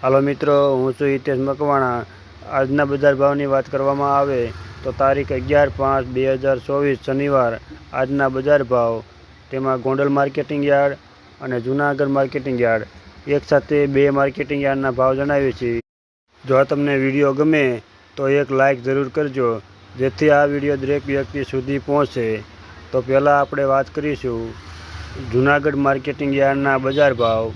હાલો મિત્રો, હું છું હિતેશ મકવાણા. આજના બજાર ભાવની વાત કરવામાં આવે તો તારીખ અગિયાર પાંચ બે હજાર ચોવીસ શનિવાર. આજના બજાર ભાવ, તેમાં ગોંડલ માર્કેટિંગ યાર્ડ અને જૂનાગઢ માર્કેટિંગ યાર્ડ. એકસાથે બે માર્કેટિંગ યાર્ડના ભાવ જણાવીએ છીએ. જો તમને વીડિયો ગમે તો એક લાઇક જરૂર કરજો, જેથી આ વીડિયો દરેક વ્યક્તિ સુધી પહોંચે. તો પહેલાં આપણે વાત કરીશું જૂનાગઢ માર્કેટિંગ યાર્ડના બજાર ભાવ.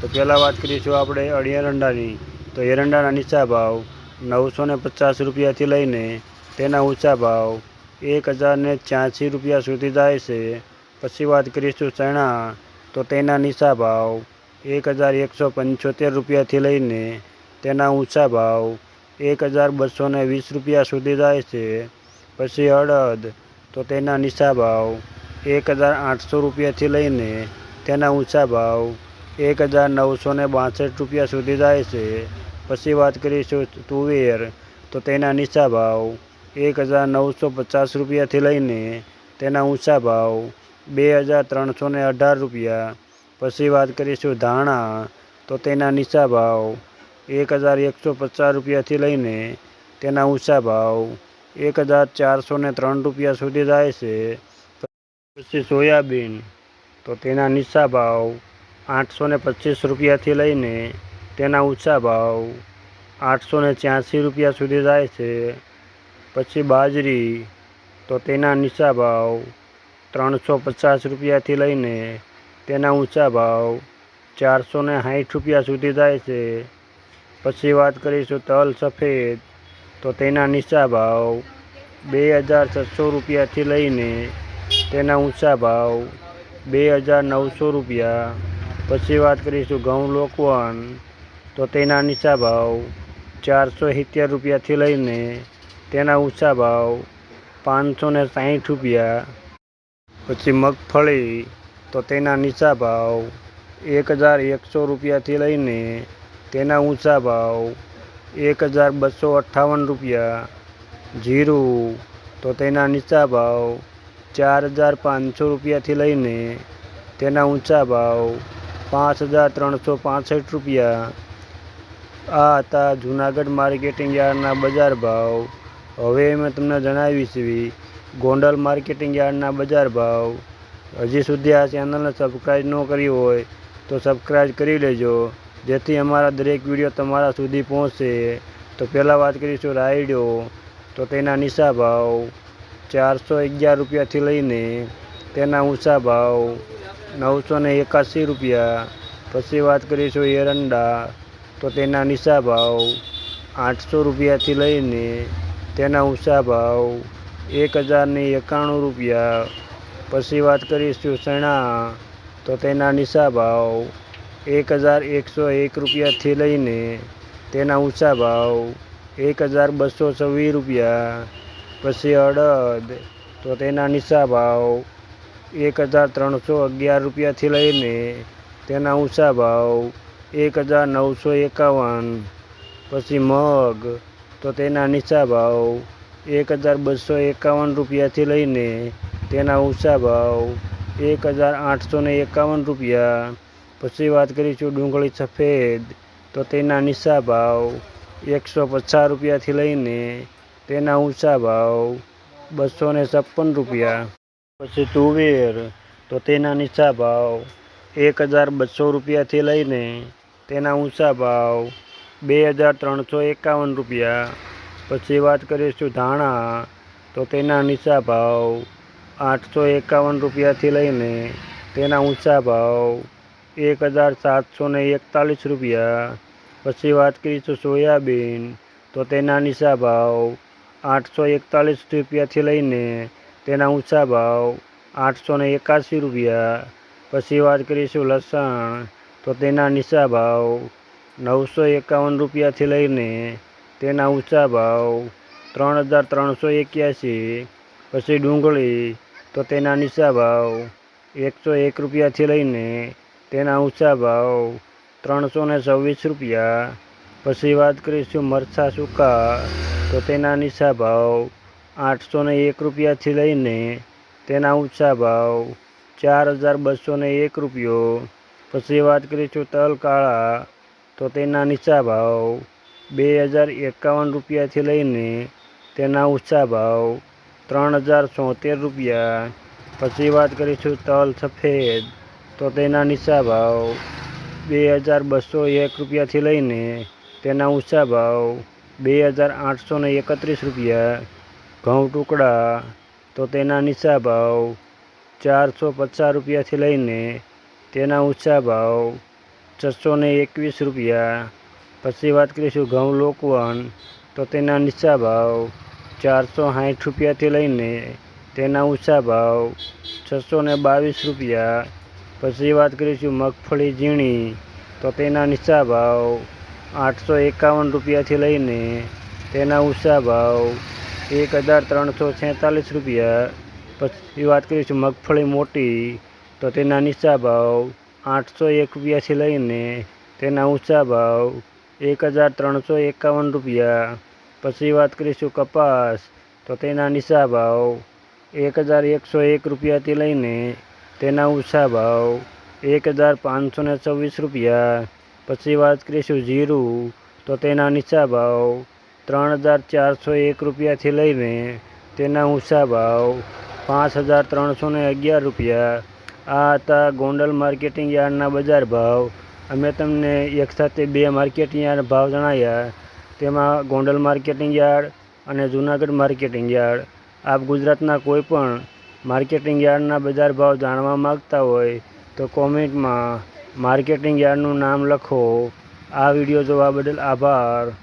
તો પહેલાં વાત કરીશું આપણે એરંડાની તો એરંડાના નીચા ભાવ નવસો ને પચાસ રૂપિયાથી લઈને તેના ઊંચા ભાવ એક હજારને છ્યાસી રૂપિયા સુધી જાય છે. પછી વાત કરીશું ચણા, તો તેના નીચા ભાવ એક હજાર એકસો પંચોતેર રૂપિયાથી લઈને તેના ઊંચા ભાવ એક હજાર બસો ને વીસ રૂપિયા સુધી જાય છે. પછી અડદ તો તેના નીચા ભાવ એક હજાર આઠસો રૂપિયાથી લઈને તેના ઊંચા ભાવ એક હજાર નવસો ને બાસઠ રૂપિયા સુધી જાય છે. પછી વાત કરીશું તુવેર, તો તેના નીચા ભાવ એક હજાર નવસો પચાસ રૂપિયાથી લઈને તેના ઊંચા ભાવ બે હજાર ત્રણસો ને અઢાર રૂપિયા. પછી વાત કરીશું ધાણા, તો તેના નીચા ભાવ એક હજાર એકસો પચાસ રૂપિયાથી લઈને તેના ઊંચા ભાવ એક હજાર ચારસો ને ત્રણ રૂપિયા સુધી જાય છે. પછી સોયાબીન, તો તેના નીચા ભાવ આઠસો ને પચીસ રૂપિયાથી લઈને તેના ઊંચા ભાવ આઠસો ને છ્યાસી રૂપિયા સુધી જાય છે. પછી બાજરી તો તેના નીચા ભાવ ત્રણસો પચાસ રૂપિયાથી લઈને તેના ઊંચા ભાવ ચારસો ને સાઠ રૂપિયા સુધી જાય છે. પછી વાત કરીશું તલ સફેદ તો તેના નીચા ભાવ બે હજાર છસો રૂપિયાથી લઈને તેના ઊંચા ભાવ બે હજાર નવસો રૂપિયા પછી વાત કરીશું ઘઉં લોકવન. તો તેના નીચા ભાવ ચારસો સિત્તેર રૂપિયાથી લઈને તેના ઊંચા ભાવ પાંચસો ને સાઠ રૂપિયા. પછી મગફળી, તો તેના નીચા ભાવ એક હજાર એકસો રૂપિયાથી લઈને તેના ઊંચા ભાવ એક હજાર બસો અઠ્ઠાવન રૂપિયા. જીરું, તો તેના નીચા ભાવ ચાર હજાર પાંચસો રૂપિયાથી લઈને તેના ઊંચા ભાવ પાંચ હજાર ત્રણસો પાસઠ રૂપિયા. આ હતા જૂનાગઢ માર્કેટિંગ યાર્ડના બજાર ભાવ. હવે મેં તમને જણાવી છે, ગોંડલ માર્કેટિંગ યાર્ડના બજાર ભાવ. હજી સુધી આ ચેનલને સબસ્ક્રાઈબ ન કરી હોય, તો સબસ્ક્રાઈબ કરી લેજો. જેથી અમારા દરેક વીડિયો તમારા સુધી પહોંચે. તો પહેલાં વાત કરીશું રાયડો. તો તેના નીચા ભાવ ચારસો અગિયાર રૂપિયાથી લઈને તેના ઊંચા ભાવ. નવસો ને એકાસી રૂપિયા. પછી વાત કરીશું એરંડા, તો તેના નીચા ભાવ આઠસો રૂપિયાથી લઈને તેના ઊંચા ભાવ એક હજારને એકાણું રૂપિયા. પછી વાત કરીશું ચણા, તો તેના નીચા ભાવ એક હજાર એકસો એક રૂપિયાથી લઈને તેના ઊંચા ભાવ એક હજાર બસો છવ્વીસ રૂપિયા. પછી અડદ તો તેના નીચા ભાવ એક હજાર ત્રણસો અગિયાર રૂપિયાથી લઈને તેના ઊંચા ભાવ એક હજાર નવસો એકાવન, પછી મગ, તો તેના નીચા ભાવ એક હજાર બસો એકાવન રૂપિયાથી લઈને તેના ઊંચા ભાવ એક હજાર આઠસો ને એકાવન રૂપિયા. પછી વાત કરીશું ડુંગળી સફેદ, તો તેના નીચા ભાવ એકસો પચાસ રૂપિયાથી લઈને તેના ઊંચા ભાવ બસો ને છપ્પન રૂપિયા. પછી તુવેર, તો તેના નીચા ભાવ? એક હજાર બસો રૂપિયાથી લઈને તેના ઊંચા ભાવ બે હજાર ત્રણસો એકાવન રૂપિયા. પછી વાત કરીશું ધાણા તો તેના નીચા ભાવ આઠસો એકાવન રૂપિયાથી લઈને તેના ઊંચા ભાવ એક હજાર સાતસો ને એકતાલીસ રૂપિયા. પછી વાત કરીશું સોયાબીન, તો તેના નીચા ભાવ આઠસો એકતાલીસ રૂપિયાથી લઈને તેના ઊંચા ભાવ આઠસો ને એકાસી રૂપિયા. પછી વાત કરીશું લસણ, તો તેના નીચા ભાવ નવસો એકાવન રૂપિયાથી લઈને તેના ઊંચા ભાવ ત્રણ હજાર ત્રણસો એક્યાસી પછી ડુંગળી, તો તેના નીચા ભાવ એકસો એક રૂપિયાથી લઈને તેના ઊંચા ભાવ ત્રણસો ને છવ્વીસ રૂપિયા. પછી વાત કરીશું મરચાં સૂકા, તો તેના નીચા ભાવ આઠસો એક રૂપિયાથી લઈને તેના ઊંચા ભાવ ચાર હજાર બસો એક રૂપિયો. પછી વાત કરીશું તલ કાળા, તો તેના નીચા ભાવ બે હજાર એકાવન રૂપિયાથી લઈને તેના ઊંચા ભાવ ત્રણ હજાર છોતેર રૂપિયા. પછી વાત કરીશું તલ સફેદ, તો તેના નીચા ભાવ બે હજાર બસો એક રૂપિયાથી લઈને તેના ઊંચા ભાવ બે હજાર આઠસો એકત્રીસ રૂપિયા. ઘઉં ટુકડા, તો તેના નીચા ભાવ ચારસો પચાસ રૂપિયાથી લઈને તેના ઊંચા ભાવ છસો ને એકવીસ રૂપિયા. પછી વાત કરીશું ઘઉં લોકવન, તો તેના નીચા ભાવ ચારસો સાઠ રૂપિયાથી લઈને તેના ઊંચા ભાવ છસો ને બાવીસ રૂપિયા. પછી વાત કરીશું મગફળી ઝીણી, તો તેના નીચા ભાવ આઠસો એકાવન રૂપિયાથી લઈને તેના ઊંચા ભાવ એક હજાર ત્રણસો છેતાલીસ રૂપિયા. પછી વાત કરીશું મગફળી મોટી, તો તેના નીચા ભાવ આઠસો એક રૂપિયાથી લઈને તેના ઊંચા ભાવ એક હજાર ત્રણસો એકાવન રૂપિયા. પછી વાત કરીશું કપાસ, તો તેના નીચા ભાવ એક હજાર એકસો એક રૂપિયાથી લઈને તેના ઊંચા ભાવ એક હજાર પાંચસો ને છવ્વીસ રૂપિયા. પછી વાત કરીશું જીરું, તો તેના નીચા ભાવ ત્રણ હજાર ચારસો એક રૂપિયાથી લઈને તેના ઊંચા ભાવ પાંચ હજાર ત્રણસો અગિયાર રૂપિયા. આ હતા ગોંડલ માર્કેટિંગ યાર્ડના બજાર ભાવ. અમે તમને એક સાથે બે માર્કેટિંગ યાર્ડ ભાવ જણાવ્યા તેમાં ગોંડલ માર્કેટિંગ યાર્ડ અને જૂનાગઢ માર્કેટિંગ યાર્ડ. આપ ગુજરાતના કોઈ પણ માર્કેટિંગ યાર્ડના બજાર ભાવ જાણવા માગતા હોય તો કોમેન્ટમાં માર્કેટિંગ યાર્ડનું નામ લખો. આ વીડિયો જોવા બદલ આભાર.